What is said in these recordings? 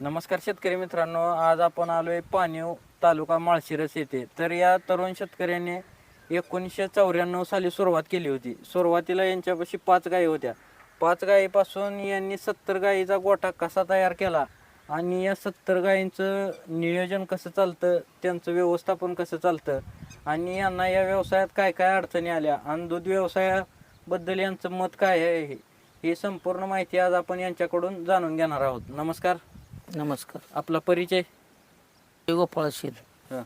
नमस्कार शेतकरी मित्रांनो आज आपण आलोय पाणीव तालुका माळशिरस येथे. तर या तरुण शेतकऱ्याने एकोणीसशे चौऱ्याण्णव साली सुरुवात केली होती. सुरुवातीला यांच्यापाशी पाच गायी होत्या. पाच गायीपासून यांनी सत्तर गायीचा गोठा कसा तयार केला आणि या सत्तर गायींचं नियोजन कसं चालतं त्यांचं व्यवस्थापन कसं चालतं आणि यांना या व्यवसायात काय काय अडचणी आल्या आणि दूध व्यवसायाबद्दल यांचं मत काय आहे ही संपूर्ण माहिती आज आपण यांच्याकडून जाणून घेणार आहोत. नमस्कार. नमस्कार. आपला परिचय? गोपाळ शेत. हं.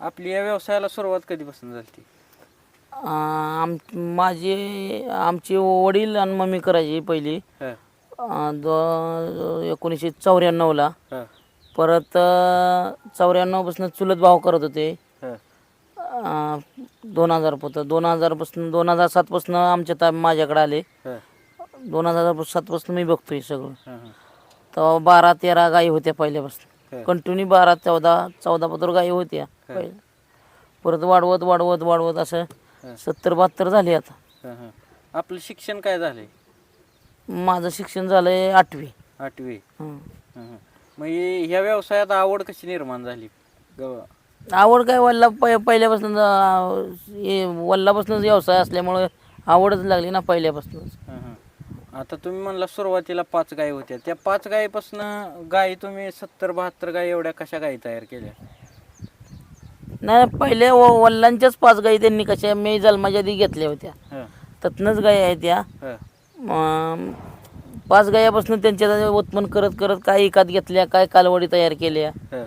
आपली या व्यवसायाला सुरुवात कधीपासून झाली आम माझे आमचे वडील आणि मम्मी करायची पहिली. हं, अं, दो एकोणीसशे चौऱ्याण्णवला. हं, परत चौऱ्याण्णवपासून चुलत भाव करत होते. हं, अं, दोन हजार पोतं दोन हजारपासून दोन हजार सातपासून आमच्या ता माझ्याकडे आले. हं, दोन हजार सातपासून मी बघतोय सगळं. हं. तेव्हा बारा तेरा गायी होत्या पहिल्यापासून. कंटिन्यू बारा चौदा चौदा पत्र गायी होत्या पहिले. परत वाढवत वाढवत वाढवत असं. सत्तर बहात्तर झाली आता. आपलं शिक्षण काय झालंय माझं शिक्षण झालंय आठवी आठवी. मग ह्या व्यवसायात आवड कशी निर्माण झाली आवड काय वल्ला पहि पहिल्यापासून वल्लापासूनच व्यवसाय असल्यामुळं आवडच लागली ना पहिल्यापासूनच. आता तुम्ही म्हणला सुरुवातीला पाच गायी होत्या. त्या पाच गायीपासून गायी तुम्ही सत्तर बहात्तर गायी एवढ्या कशा गायी तयार केल्या? नाही पहिले व वल्लांच्याच पाच गाई त्यांनी कशा मी जन्माच्या आधी घेतल्या होत्या. हं, त्यातनंच गाई आहेत त्या. हं, अं, पाच गायापासून त्यांच्या उत्पन्न करत करत काय एकात घेतल्या काय कालवडी तयार केल्या. हं,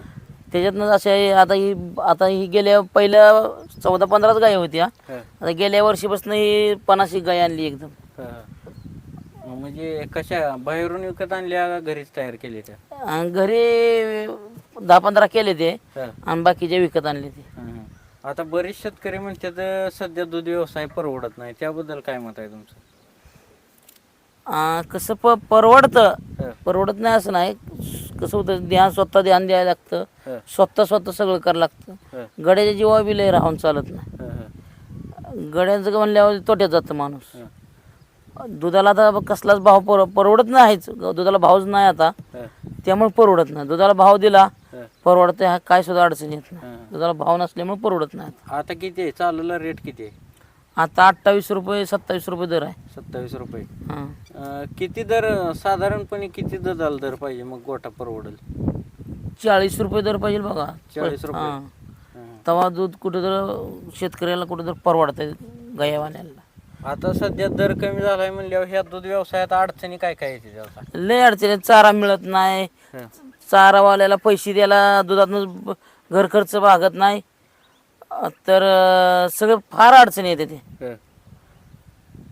त्याच्यातनं अशा हे- आता ही आता ही गेल्या पहिल्या चौदा पंधराच गाय होत्या. हं, आता गेल्या वर्षीपासून ही पन्नाशी गाय आणली एकदम. हं, म्हणजे कशा बाहेरून विकत आणल्या घरीच तयार केल्या त्या? आणि घरी दहा पंधरा केले ते हं, आणि बाकीचे विकत आणले ते. हं. आता बरेच शेतकरी म्हणतात अं, सध्या दूध व्यवसाय परवडत नाही. त्याबद्दल काय मत आहे तुमचं? कसं प परवडतं. हं, परवडत नाही असं नाही. कसं होतं ध्यान स्वतः ध्यान द्यायला लागतं. हं, स्वतः स्वतः सगळं करावं लागतं. हं, गड्याच्या जीवा बी लय राहून चालत नाही. हं, गड्याचं म्हणल्यावर तोट्यात जातं माणूस. हं, दुधाला आता कसलाच भाव पर परवडत नाहीच. दुधाला भावच नाही आता. त्यामुळे परवडत नाही. दुधाला भाव दिला परवडतं हा काय सुद्धा अडचण येत नाही. दुधाला भाव नसल्यामुळे परवडत नाही आता. किती आहे? चालूला रेट किती आहे? आता अठ्ठावीस रुपये सत्तावीस रुपये दर आहे. सत्तावीस रुपये. हां. अं, किती दर साधारणपणे किती दुधाला दर पाहिजे मग गोटा परवडेल? चाळीस रुपये दर पाहिजे बघा. 40 रुपये. हां. हं. तेव्हा दूध कुठं तर शेतकऱ्याला कुठं तर परवडतं गयावाल्याला आता सध्या दर कमी झालाय म्हणल्यावर ह्या दूध व्यवसायात अडचणी काय काय येते त्याचा? लय अडचणी आहेत. चारा मिळत नाही. हं, चारावाल्याला पैसे द्यायला दुधातनं ब- घर खर्च भागत नाही. अं, तर अं, सगळं फार अडचणी येते ते. हं,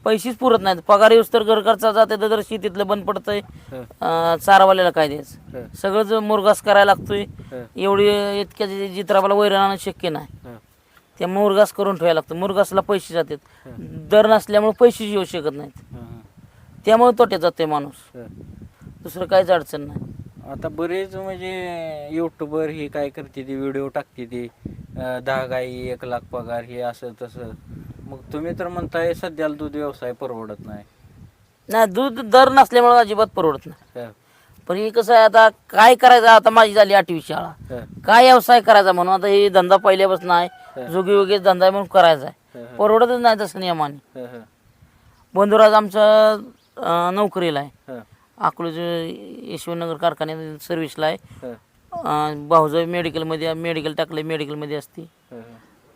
पैसेच पुरत नाहीत. पगार येऊस तर घर खर्चा जाते तर शेतीतलं बंद पडतंय हं, अं, चारावाल्याला काय द्यायचं? हं, सगळंच मुरगास करायला लागतोय हं, एवढी इतक्या जित्राबाला वैरण आणणं शक्य नाही. हं, त्या मुरगास करून ठेवायला लागतं. मुरगासला पैसे जातात. दर नसल्यामुळे पैसे येऊ शकत नाहीत. त्यामुळे तोट्यात जाते माणूस. दुसरं काहीच अडचण नाही. आता बरेच म्हणजे युट्यूबर हे काय करते ते व्हिडिओ टाकते ते. अं, दहा गाई एक लाख पगार हे असं तसं. मग तुम्ही तर म्हणताय सध्याला दूध व्यवसाय परवडत नाही. नाही दूध दर नसल्यामुळे अजिबात परवडत नाही. हं, पण हे कसं आहे आता काय करायचं आता माझी झाली आठवी शाळा. काय व्यवसाय करायचा म्हणून आता हे धंदा पहिल्यापासून आहे. जोगी वगैरे धंदा आहे म्हणून करायचा आहे. परवडतच नाही तसं नियमाने. बंधुराज आमचं नोकरीला आहे. अकलूज यशवंतनगर कारखान्यात सर्व्हिसला आहे. भाऊजाई मेडिकलमध्ये मेडिकल टाकलं मेडिकलमध्ये असते.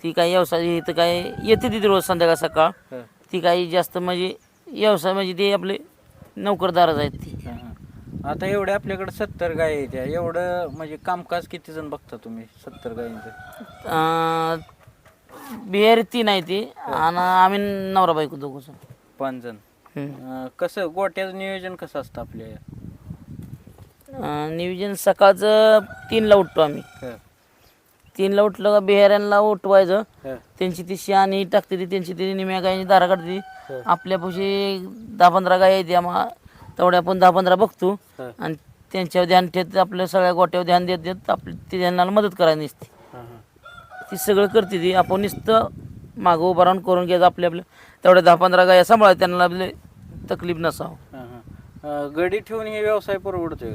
ती काही व्यवसाय इथं काय येते तिथे रोज संध्याकाळ सकाळ. ती काही जास्त म्हणजे व्यवसाय म्हणजे ते आपले नोकरदारच आहेत ती. आता एवढे आपल्याकडे सत्तर गाय आहेत एवढं म्हणजे कामकाज किती जण बघता तुम्ही सत्तर गायींचं? अं, बिहारी तीन आहे ती आणि आम्ही नवरा बायको दोघं जण. पाच जण. अं, कसं गोट्याचं नियोजन कसं असतं आपल्या अं, नियोजन सकाळचं तीनला उठतो आम्ही. हं, तीनला उठलं का बिहाऱ्यांना उठवायचं. हं, त्यांची ती शान ही टाकते ती त्यांची ती निम्या गायची दारा काढते. आपल्यापाशी दहा पंधरा गाय आहेत आम्हा तेवढ्या आपण दहा पंधरा बघतो. आणि त्यांच्यावर ध्यान ठेवत आपल्या सगळ्या गोट्यावर ध्यान देत देत आपली ती ध्यानाला मदत करायला नसते. ती सगळं करते ती. आपण नुसतं मागं उभं राहून करून घ्यायचं आपल्या आपल्या. तेवढ्या दहा पंधरा गाया सांभाळा त्यांना आपले तकलीफ नसावं. गडी ठेवून हे व्यवसाय परवडतोय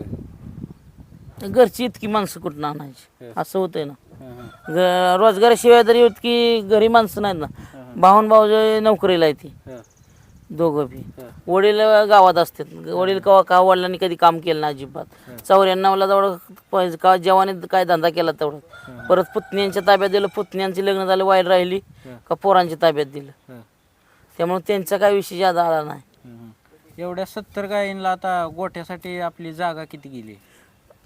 घरची इतकी माणसं कुठून आणायची. असं होतंय ना. ग- रोजगाराशिवाय तरी इतकी घरी माणसं नाहीत ना. भाऊन भाऊ नोकरीला आहे ती हं, दोघं बी. वडील गावात असतात. वडील कवा का वडिलांनी कधी काम केलं नाही अजिबात. चौऱ्याण्णवला तेवढं का जवानीत काय धंदा केला तेवढं. परत पुतण्यांच्या ताब्यात दिलं. पुतण्यांचे लग्न झालं वाईल राहिली. का पोरांच्या ताब्यात दिलं. त्यामुळे त्यांचा काय विषय जादा आला नाही. एवढ्या सत्तर गायींना आता गोठ्यासाठी आपली जागा किती गेली?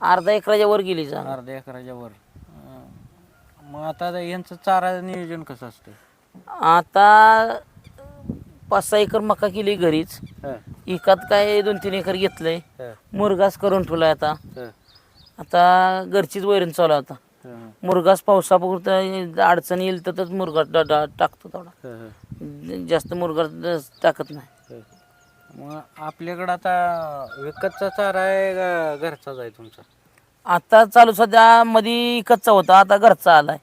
अर्धा एकराच्या वर गेली जा अर्ध्या एकराच्या वर. मग आता यांचं चारा नियोजन कसं असतं? आता पाच सहा एकर मका केली घरीच. इकात काय दोन तीन एकर घेतलंय. मुरगास करून ठेवलाय आता. आता घरचीच वैरण चालू आता. मुरगास पावसापुरतं अडचण येईल तर मुरगा टाकतो हं, जास्त मुरगा टाकत नाही. मग आपल्याकडं आता विकतचा चारा आहे का घरचाच आहे तुमचा? आता चालू सध्या मध्ये इकतचा होता आता घरचा आलाय.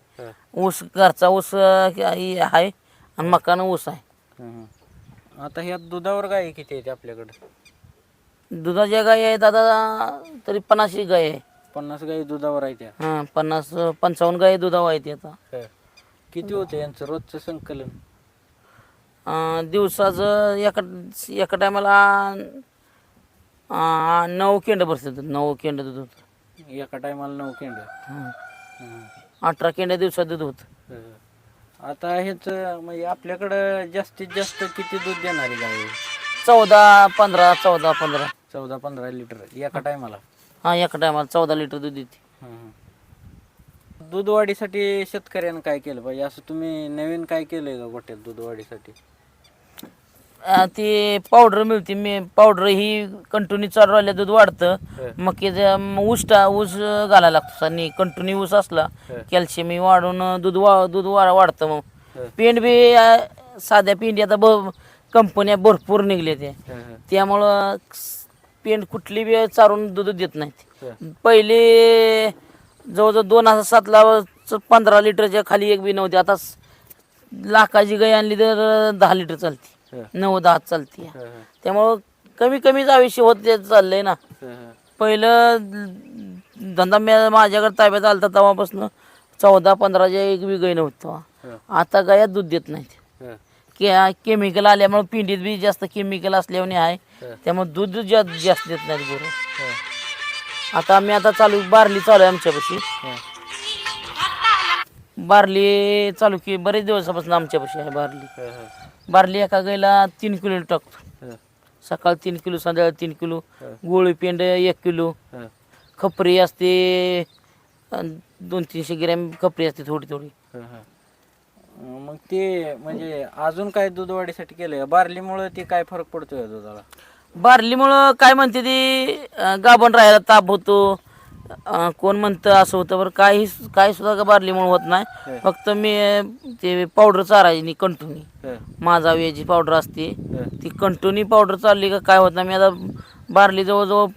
ऊस घरचा ऊस आहे आणि मकानं ऊस आहे. आता ह्या दुधावर गाय किती आहेत आपल्याकडं? दुधाच्या गाय आहेत आता तरी पन्नासशे गाय आहे. पन्नास गाई दुधावर आहे त्या हां पन्नास पंचावन्न गाय दुधावर आहेत आता. हं. किती होतं यांचं रोजचं संकलन? अं, दिवसाचं एका एका टायमाला नऊ केंड बसतात नऊ केंड दूध होतं. एका टायमाला नऊ केंड. हं. अठरा केंड्या दिवसात दूध होतं. हं. आता हेच म्हणजे आपल्याकडं जास्तीत जास्त किती दूध देणारी गाय आहे? चौदा पंधरा चौदा पंधरा. चौदा पंधरा लिटर एका टायमाला? हां एका टायमाला चौदा लिटर दूध देते. दूध वाढीसाठी शेतकऱ्यानं काय केलं पाहिजे? असं तुम्ही नवीन काय केलंय का गोट्यात दूध वाढीसाठी अं, ती पावडर मिळते. मी पावडर ही कंटिन्यू चालू राहिल्या दूध वाढतं. मग की जे म- ऊस टा ऊस घालायला लागतो. आणि कंटिन्यू ऊस असला. कॅल्शियम वाढून दूध वा दूध वा वाढतं मग. पेंड बी अं, साध्या पेंडी आता ब कंपन्या भरपूर निघल्या त्या त्यामुळं पेंड कुठली बी चारून दूध देत नाहीत. पहिले जवळजवळ दोन हजार सातला च- पंधरा लिटरच्या खाली एक बी नव्हती. आता स- लाखाची गाय आणली तर दहा लिटर चालते. नऊ दहा चालते. त्यामुळं कमी कमीच आयुष्य होत चाललंय ना. पहिलं धंदा मी माझ्याकडे ताब्यात आला तर तेव्हापासून चौदा पंधराच्या एक बी गाय नव्हती. तेव्हा आता गायात दूध देत नाहीत. के केमिकल आल्यामुळे पिंडीत बी जास्त केमिकल असल्याने आहे. त्यामुळे दूध जास्त देत नाहीत गुरु. आता आम्ही आता चालू बारली चालू आहे आमच्यापाशी. बारली चालू की बरेच दिवसापासून आमच्यापाशी आहे बारली. बारली एका गायला तीन किलो टाकतो सकाळ तीन किलो संध्याकाळ तीन किलो. गोळी पेंड एक किलो. खपरी असते दोन तीनशे ग्रॅम खपरी असते थोडी थोडी. मग ते म्हणजे अजून काय दूध वाढीसाठी केलंय? बारलीमुळे ते काय फरक पडतोय दुधाला? बारलीमुळं काय म्हणते ती गाभण राहायला ताप होतो. अं, कोण म्हणतं असं होतं बरं काही काही सुद्धा का बारलीमुळे होत नाही. फक्त मी अं, ते पावडर चारायची कंटुनी. माझा वेजी पावडर असते. ती कंटुनी पावडर चालली का काय होत नाही. मी आता बारली जवळजवळ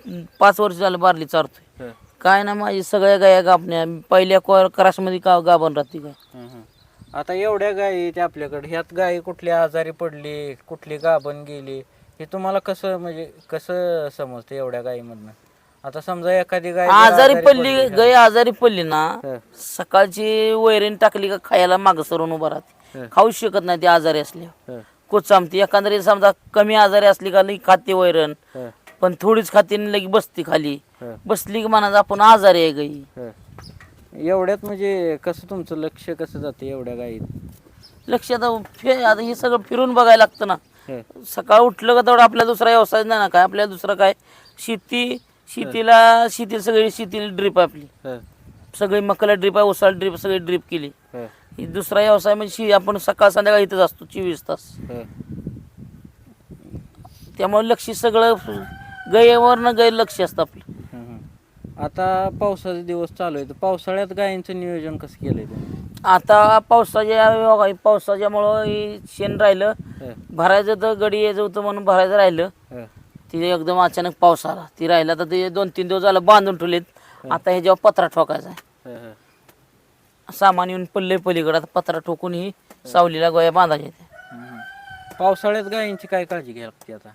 पाच वर्ष झालं बारली चारतोय. काय ना माझी सगळ्या गाया गापण्या पहिल्या कोर क्रासमध्ये का गाभण राहते काय. आता एवढ्या गायी आहेत आपल्याकडे ह्यात गायी कुठली आजारी पडली कुठली गाभण गेली हे तुम्हाला कसं म्हणजे कसं समजतं एवढ्या गायीमधनं? आता समजा एखादी गाय जर आजारी पडली गाय आजारी पडली ना सकाळची वैरण टाकली का खायला मागं सरून उभं राहते. खाऊच शकत नाही ती आजारी हं, कोचामती एखाद्या समजा कमी आजारी असली का लई खाते वैरण पण थोडीच खाते आणि लगी बसते खाली. बसली की म्हणायचं आपण आजारी आहे गाई. एवढ्यात म्हणजे कसं तुमचं लक्ष कसं जातं एवढ्या गायीत लक्ष आता फि आता हे सगळं फिरून बघायला लागतं ना. सकाळ उठलं का तेवढं आपला दुसरा व्यवसाय नाही ना काय? आपल्या दुसरा काय? शेती शेतीला शेती सगळी शेतीला ड्रीप आपली. सगळी मकाला ड्रीप आहे उसाला ड्रीप सगळी ड्रीप केली. हं, दुसरा व्यवसाय म्हणजे आपण सकाळ संध्याकाळ इथंच असतो चोवीस तास. त्यामुळे लक्ष सगळं गयवरनं गैर लक्ष असतं आपलं. आता पावसाचे दिवस चालू आहे तर पावसाळ्यात गायींचं नियोजन कसं केलंय तुम्ही? आता पावसाच्या पावसाच्यामुळं हे शेण राहिलं. भरायचं तर गडी यायचं होतं म्हणून भरायचं राहिलं. तिथे एकदम अचानक पाऊस आला ती राहिला तर ते दोन तीन दिवस झालं बांधून ठेवलेत आता हे जेव्हा पत्रा ठोकायचा आहे हं. सामान येऊन पल्ले पलीकडे आता पत्रा ठोकून ही सावलीला गोया बांधायच्या. हं. पावसाळ्यात गायींची काय काळजी घ्यायला लागते आता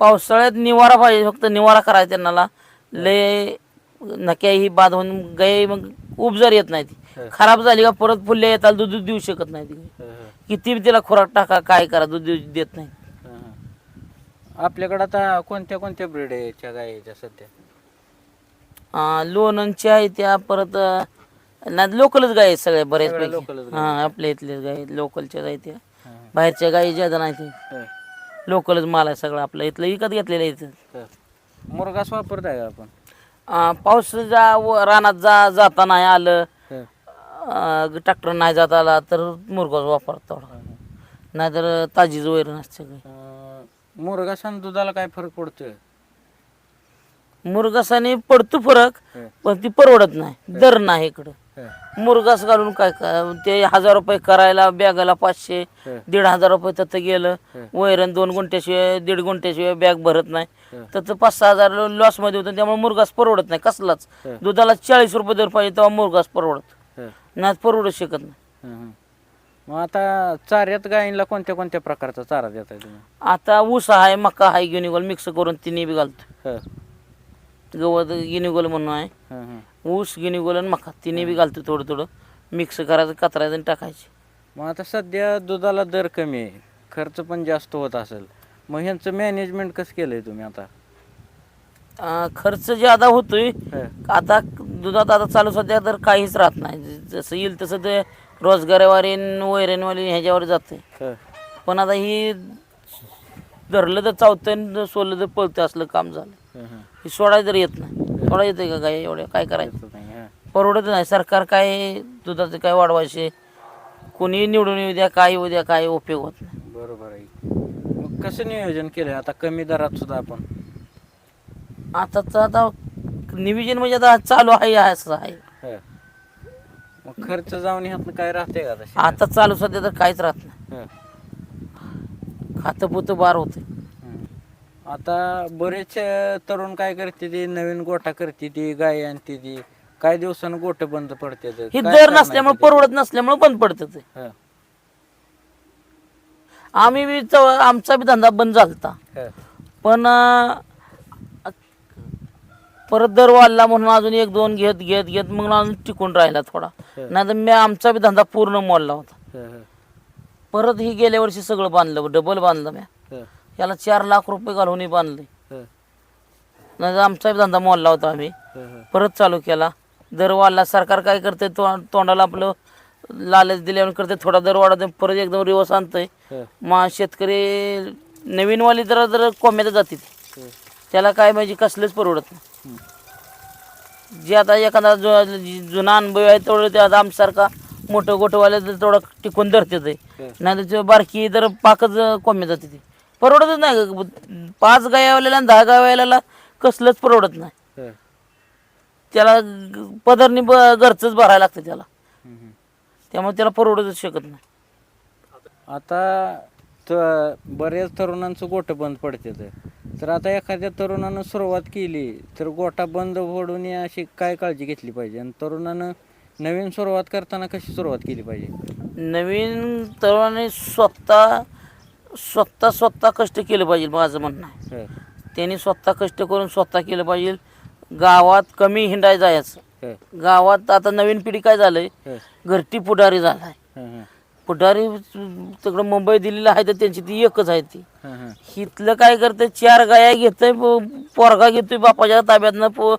पावसाळ्यात निवारा पाहिजे फक्त निवारा करायचा त्यांना लय नक्या ही बाद होऊन गाय मग उपजार येत नाही ती. खराब झाली का परत फुले येतात दूध दूध देऊ शकत नाही ती. हं, हं, किती बी तिला खुराक टाका काय करा दूध देऊ- देत नाही. आपल्याकडे आता कोणत्या कोणत्या ब्रीड आहे याच्या गायच्या सध्या? अं, आहे त्या परत अं, नाही लोकलच गाय आहेत सगळ्या लोकलच गाय हा आपल्या इथल्याच गाय आहेत, लोकलच्या आहेत त्या. हं, बाहेरच्या गायी ज्यादा नाही ते. हं, लोकलच माल आहे सगळं आपलं. इथलं विकत घेतलेलं आहे इथं. मुरगास वापरताय का आपण? अं, पाऊस जा व- रानात जा जाता नाही आलं. हं, ट्रॅक्टर नाही जात आला तर मुरगाच वापरतो. थोडा. नाहीतर ताजीच वैरण असते. सगळी मुरगास आणि दुधाला काय फरक पडतोय? मुरगासाने पडतो फरक हं, पण ती परवडत नाही. दर नाही इकडं. हं, मुरगास घालून काय काय ते हजार रुपये करायला बॅगाला पाचशे हं, दीड हजार रुपये तिथं गेलं. हं. वैरण दोन गुंठ्याशिवाय दीड गुंठ्याशिवाय बॅग भरत नाही. हं. तर पाच सहा हजार लॉसमध्ये होतं त्यामुळे मुरगास परवडत नाही. कसलाच. हं. दुधाला चाळीस रुपये दर पाहिजे तेव्हा मुरगास परवडत. हं, नाही परवडू शकत नाही. हं, हं. मग आता चाऱ्यात गायींना कोणत्या कोणत्या प्रकारचा चारा देताय तुम्ही? आता ऊस आहे मका आहे गिनिगोल मिक्स करून तिन्ही बी घालतो. हं, गवत गिनिगोल म्हणून आहे. हं, हं. ऊस गिनिगोल आणि मका तिन्ही बी घालतो थोडं थोडं. मिक्स करायचं कचरायचं आणि टाकायचे. मग आता सध्या दुधाला दर कमी आहे. खर्च पण जास्त होत असेल. मग ह्यांचं मॅनेजमेंट कसं केलंय तुम्ही आता? अं, खर्च ज्यादा होतोय हं, आता दुधात आता चालू सध्या तर काहीच राहत नाही. ज- जसं येईल तसं ते रोजगारवारी वैरणवारी ह्याच्यावर जाते हं, पण आता ही धरलं तर चावतं सोडलं तर पळतं असलं काम झालं. हं, हं. हे सोडायला तर येत नाही. सोडा येते का काय? एवढ्या काय करायचं? नाही, हं. परवडत नाही. सरकार काय दुधाचं काय वाढवायचे? कोणी निवडून येऊ द्या काय येऊ द्या काय उपयोग होत नाही. बरोबर आहे. मग कसं नियोजन केलंय? आता कमी दरात सुद्धा आपण. आता तर आता नियोजन म्हणजे आता चालू आहे असं आहे. खर्च जाऊन ह्यातनं काय राहते का तशी आता चालू सध्या तर काहीच राहत नाही. हं, खातं पुतं बार होते हं. आता बरेच अं, तरुण काय करते ती? नवीन गोठा करते ती गाय आणते ती. काही दिवसानं गोट बंद पडते. हे काय दर नसल्यामुळे? परवडत नसल्यामुळे बंद पडतं ते. हं, आम्ही बी चव- आमचा बी धंदा बंद झालता. हं, पण अं, परत दर वाढला म्हणून अजून एक दोन घेत घेत घेत मग अजून टिकून राहिला थोडा. नाही तर मी आमचा बी धंदा पूर्ण मोडला होता. परत ही गेल्या वर्षी सगळं बांधलं डबल बांधलं मी. याला चार लाख रुपये घालून बांधले. नाही आमचा बी धंदा मोडला होता आम्ही. परत चालू केला. दर वाढला सरकार काय करते तो तोंडाला आपलं लालच दिल्यावर करते थोडा दर वाढवते परत एकदम रिवर्स आणतंय. मग शेतकरी नवीनवाली जरा जर कोम्यात जाते त्याला काय म्हणजे कसलंच परवडत नाही. जे आता एखादा जो जुना अनुभव आहे तेवढं ते आता आमच्यासारखा मोठं गोठवाले तेवढं टिकून धरते ते. नाही तर बारकी तर पाकच कोम्या जाते ती. परवडतच नाही. पाच गायावाल्याला आणि दहा गायवाल्याला कसलंच परवडत नाही. त्याला पदरनी घरचंच भरायला लागतं त्याला. त्यामुळे त्याला परवडतच शकत नाही. आता बऱ्याच तरुणांचं गोठं बंद पडते तर आता एखाद्या तरुणानं सुरुवात केली तर गोठा बंद फोडून या अशी काय काळजी घेतली पाहिजे? आणि तरुणानं नवीन सुरुवात करताना कशी सुरुवात केली पाहिजे? नवीन तरुणाने स्वतः स्वतः स्वतः कष्ट केलं पाहिजे माझं म्हणणं आहे. हं, त्यांनी स्वतः कष्ट करून स्वतः केलं पाहिजे. गावात कमी हिंडाय जायचं हं, गावात आता नवीन पिढी काय झालंय? हं, घरटी पुढारी झालाय. हं, हं, पुढारी तिकडं मुंबई दिल्लीला आहे तर त्यांची ती एकच आहे ती. इथलं काय करते चार गाया घेतोय पोरगा घेतोय बापाच्या ताब्यातनं पो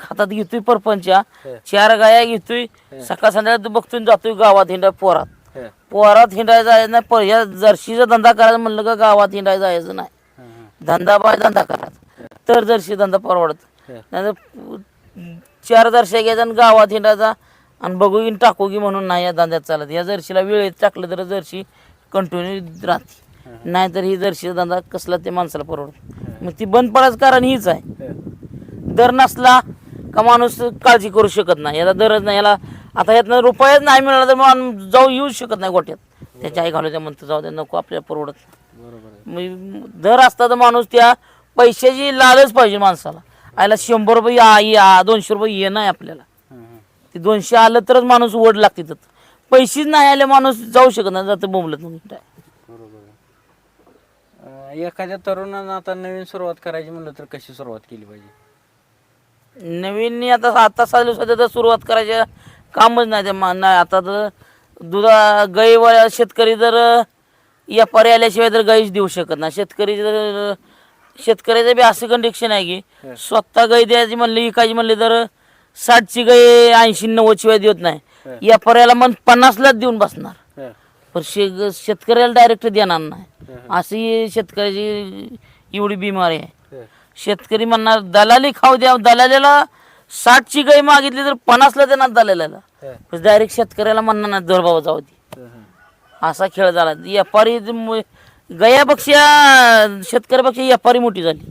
हातात घेतोय परपंचा. चार गाया घेतोय सकाळ संध्याकाळ बघतोय जातोय गावात हिंडा पोरात. पोरात हिंडायला जायचं नाही पर ह्या जर्शीचा धंदा करायचा म्हणलं का गावात हिंडायला जायचं नाही. धंदा बाय धंदा करायचा. तर जर्शी धंदा परवडत. नाही चार जर्शी घ्यायचा आणि गावात हिंडायचा. आणि बघू की टाकू की म्हणून नाही या धंद्यात चालत. या जर्शीला वेळेत टाकलं तर जर्शी कंटिन्यू राहते. नाहीतर ही जर्शीचा धंदा कसला ते माणसाला परवडत मग ती बंद पडायचं कारण हीच आहे. दर नसला का माणूस काळजी करू शकत नाही. याला दरच नाही याला आता यातनं रुपयाच नाही मिळाला तर माणूस जाऊ येऊ शकत नाही गोट्यात. त्याच्या आई घालू त्या म्हणतो जाऊ दे नको आपल्याला परवडत दर असता तर माणूस त्या पैशाची लालच पाहिजे माणसाला. आयला शंभर रुपये या या दोनशे रुपये ये नाही आपल्याला. ते दोनशे आलं तरच माणूस ओढ लागते तिथं पैसेच नाही आले माणूस जाऊ शकत नाही जातं बोंबलत मग बरोबर आहे. अं, एखाद्या तरुणानं आता नवीन सुरुवात करायची म्हणलं तर कशी सुरुवात केली पाहिजे? नवीन आता आता चालू सध्या तर सुरुवात करायच्या कामच नाही ते मा- नाही आता तर दुधा गाईवाल्या शेतकरी जर व्यापारी आल्याशिवाय तर गाईच देऊ शकत नाही. शेतकरी जर शेतकऱ्याचं बी असं कंडिक्शन आहे की स्वतः गाई द्यायची म्हणली इकायची म्हणली तर साठची गाई ऐंशी नव्वद शिवाय देत नाही. व्यापाऱ्याला मग पन्नासलाच देऊन बसणार. पण शे शेतकऱ्याला डायरेक्ट देणार नाही. अशी शेतकऱ्याची एवढी बिमारी आहे. शेतकरी म्हणणार दलाली खाऊ द्या. दलालीला साठची गाई मागितली तर पन्नासला देणार दलाल्याला डायरेक्ट शेतकऱ्याला म्हणणार नाही दर बाबा जाऊ दे. असा खेळ झाला. व्यापारी गयापेक्षा शेतकऱ्यापेक्षा व्यापारी मोठी झाली.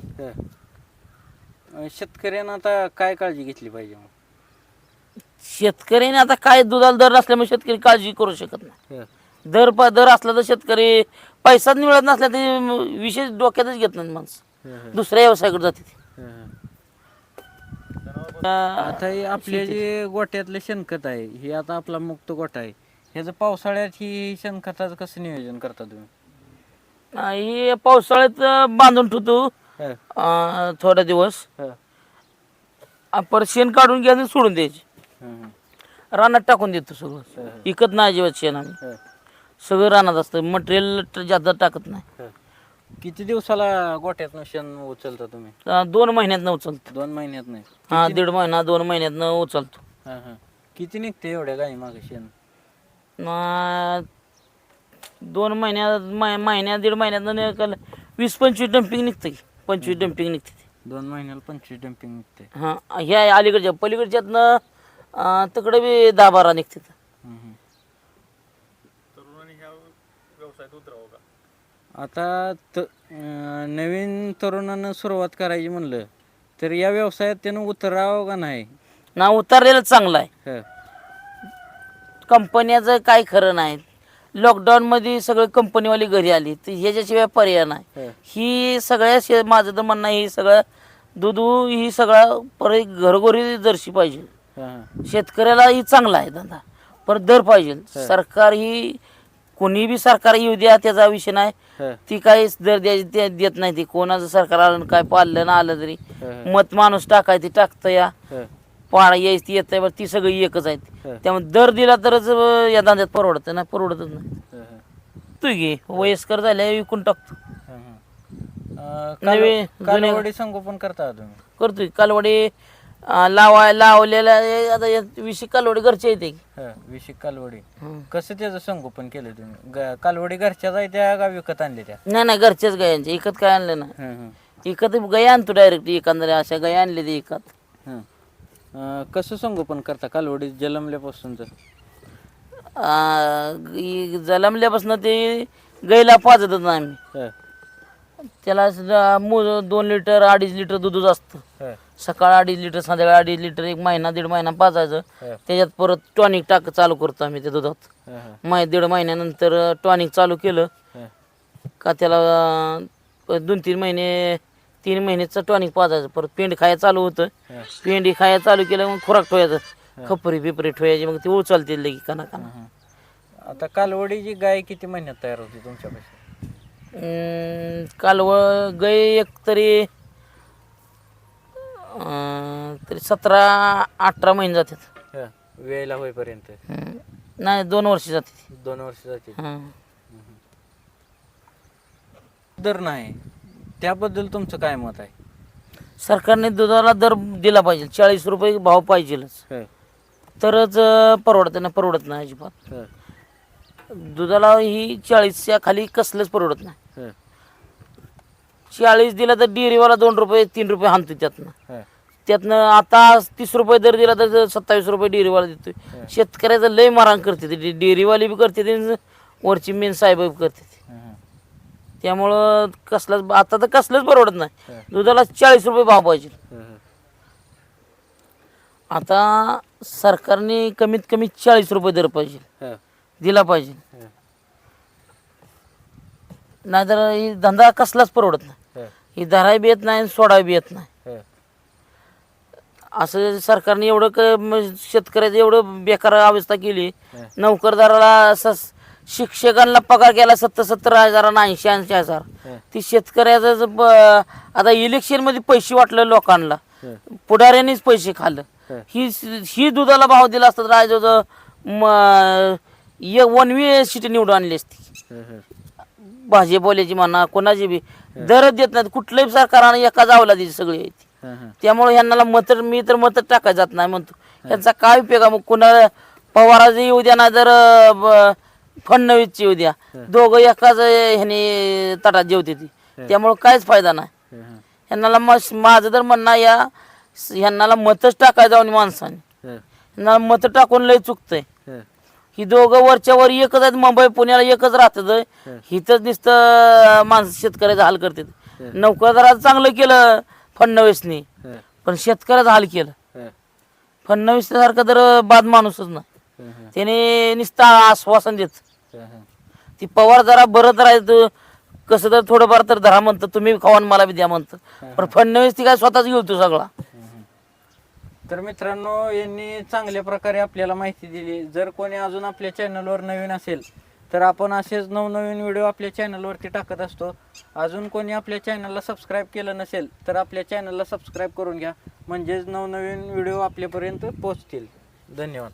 शेतकऱ्यांना आता काय काळजी घेतली पाहिजे मग? शेतकऱ्याने आता काय दुधाला दर नसल्यामुळे शेतकरी काळजी करू शकत नाही. दर प दर असला तर शेतकरी पैसाच मिळत नसला तरी विशेष डोक्यातच घेत नाही माणसं. दुसऱ्या व्यवसायाकडे जाते ते. आता हे आपले जे गोट्यातलं शेणखत आहे हे आता आपला मुक्त गोठा आहे. ह्याचं पावसाळ्यात ही शेणखताचं कसं नियोजन करता तुम्ही? हे पावसाळ्यात अं, बांधून ठेवतो. अं, थोडा दिवस. परत शेण काढून घ्यायचं आणि सोडून द्यायचे. रानात टाकून देतो सगळं. विकत नाही अजिबात शेण आम्ही. सगळं रानात असतं. मटेरियल जास्त टाकत नाही. किती दिवसाला गोट्यातनं शेण उचलता तुम्ही? अं, दोन महिन्यात उचलतो. दोन महिन्यात नाही हा दीड महिना दोन महिन्यात उचलतो. हं, हं. किती निघते एवढ्या गाई मागे शेण? अं, दोन महिन्यात मै- महिन्या दीड महिन्यात वीस पंचवीस डम्पिंग निघतं की पंचवीस डम्पिंग निघते. दोन महिन्याला पंचवीस डम्पिंग निघते. हा ह्या अलीकडच्या पलीकडच्यातनं तिकडे बी दहा बारा निघते. आता त नवीन तरुणानं सुरुवात करायची म्हणलं तर या व्यवसायात त्यानं उतरावं का नाही? ना उतरलेलं चांगलं आहे. हं, कंपन्याचं काय खरं नाही. लॉकडाऊनमध्ये सगळे कंपनीवाली घरी आली. तर ह्याच्याशिवाय पर्याय नाही. हं, सगळ्या शे माझं तर म्हणणं आहे, ही सगळं दूध ही सगळं परत घरोघरी जर्शी पाहिजे. शेतकऱ्याला ही चांगला आहे धंदा. पण दर पाहिजे. सरकार ही कोणी बी सरकार येऊ द्या त्याचा विषय नाही. ती काही दर द्यायची ते देत नाही. ती कोणाचं सरकार आलं न काय पाळलं ना आलं तरी. मत माणूस टाकाय ती टाकतं या. पाळा यायची ती येत ती सगळी एकच आहेत. त्यामुळे दर दिला तरच या धंद्यात परवडतं ना परवडतच नाही. तू घे वयस्कर झाल्या विकून टाकतो नवे- कालवडी संगोपन करता तुम्ही? करतोय. कालवडी अं, लावाय लावलेल्या हे आता या विशी कालवडी घरच्या येते विशिक कालवडी. कसं त्याचं संगोपन केलं तुम्ही? कालवडी घरच्याच आहे त्या का विकत आणल्या त्या? नाही नाही घरच्याच गायांच्या. इकत काय आणलं ना. इकत गाय आणतो डायरेक्ट एखाद्या अशा गाय आणले ते इकत हं. अं, कसं संगोपन करता कालवडी जलमल्यापासूनच जलमल्यापासून ते गायला पाजतच नाही आम्ही. हं, त्याला सुद्धा मो- दोन लिटर अडीच लिटर दूधच असतं. हं, सकाळ अडीच लिटर संध्याकाळ अडीच लिटर एक महिना दीड महिना पाजायचं. हं, त्याच्यात परत टॉनिक टाक चालू करतो आम्ही त्या दुधात. हं, मै दीड महिन्यानंतर टॉनिक चालू केलं हं. का त्याला अं, दोन तीन महिने तीन महिन्याचं टॉनिक पाजायचं. परत पेंड खाया चालू होतं. पेंडी खाया चालू केलं मग खुराक ठेवायचं. खपरी बिपरी ठेवायची मग ती उचलते लगी काना काना. आता कालवडीची गाय किती महिन्यात तयार होती तुमच्यापाशी? अं, कालवळ गाय एक तरी तरी सतरा अठरा महिने जातात. वेळेला होईपर्यंत. नाही दोन वर्ष जाते दोन वर्ष जाते. दर नाही. त्याबद्दल तुमचं काय मत आहे? सरकारने दुधाला दर दिला पाहिजे. चाळीस रुपये भाव पाहिजेलच. हं, तरच अं, परवडतं ना? परवडत नाही अजिबात. हं, दुधाला ही चाळीसच्या खाली कसलंच परवडत नाही. हं, चाळीस दिला तर डेअरीवाला दोन रुपये तीन रुपये हाणतो त्यातनं. हं, त्यातनं आता तीस रुपये दर दिला तर सत्तावीस रुपये डेअरीवाला देतोय. शेतकऱ्याचं लय माराण करते ते. डेअरीवाले बी करते ते वरची मेन साहेब बी करते ते. हं, हं. त्यामुळं कसलंच आता तर कसलंच परवडत नाही. दुधाला चाळीस रुपये भाव पाहिजे. आता सरकारने कमीत कमी चाळीस रुपये दर पाहिजे. दिला पाहिजे. नाहीतर ही धंदा कसलाच परवडत नाही. हं, धराय बी येत नाही सोडाय बी येत नाही. असं सरकारने एवढं शेतकऱ्याचं एवढं बेकार अवस्था केली. नोकरदाराला स शिक्षकांना पगार केला सत्तर सत्तर हजार ऐंशी ऐंशी हजार. ती शेतकऱ्याचं ब- आता इलेक्शनमध्ये पैसे वाटलं लोकांना. पुढाऱ्यांनीच पैसे खाल्लं. हं. ही ही दुधाला भाव दिला असता तर आज वनवी सिटी निवडून आणली असती. भाजी बोलायची म्हणा कोणाची बी. दरच देत नाहीत. कुठलंही सरकारनं एका जावला दिली सगळी. आहे. त्यामुळे ह्यांना मत मी तर मत टाकायला जात नाही म्हणतो. यांचा काय उपयोग आहे? मग कुणाला पवाराचं येऊ द्या अं, ब- फडणवीसची येऊ द्या. दोघं एकाच ह्याने तटात जेवते ती. त्यामुळे काहीच फायदा नाही. ह्यांना माझं तर म्हणणं या ह्यांना मतच टाकायला जाऊन माणसाने. ह्यांना मत टाकून लय चुकतंय. ही. दोघं वरच्या वर एकच आहेत मुंबई पुण्याला एकच राहतात हिथंच नुसतं माणसं शेतकऱ्याचा हाल करतात. नोकरदाराचं चांगलं केलं फडणवीसनी पण शेतकऱ्याचा हाल केलं. फडणवीस सारखं तर बाद माणूसच नाही त्याने नुसतं आश्वासन देत. ती पवार जरा बरं तर आहे तो कसं तर थोडंफार तर धरा म्हणतं तुम्ही खावान मला बी द्या म्हणतं. पण फडणवीस ती काय स्वतःच घेऊ तो सगळा. तर मित्रांनो यांनी चांगल्या प्रकारे आपल्याला माहिती दिली. जर कोणी अजून आपल्या चॅनलवर नवीन असेल तर आपण असेच नवनवीन व्हिडिओ आपल्या चॅनलवरती टाकत असतो. अजून कोणी आपल्या चॅनलला सबस्क्राईब केलं नसेल तर आपल्या चॅनलला सबस्क्राईब करून घ्या. म्हणजेच नवनवीन व्हिडिओ आपल्यापर्यंत पोहोचतील. धन्यवाद.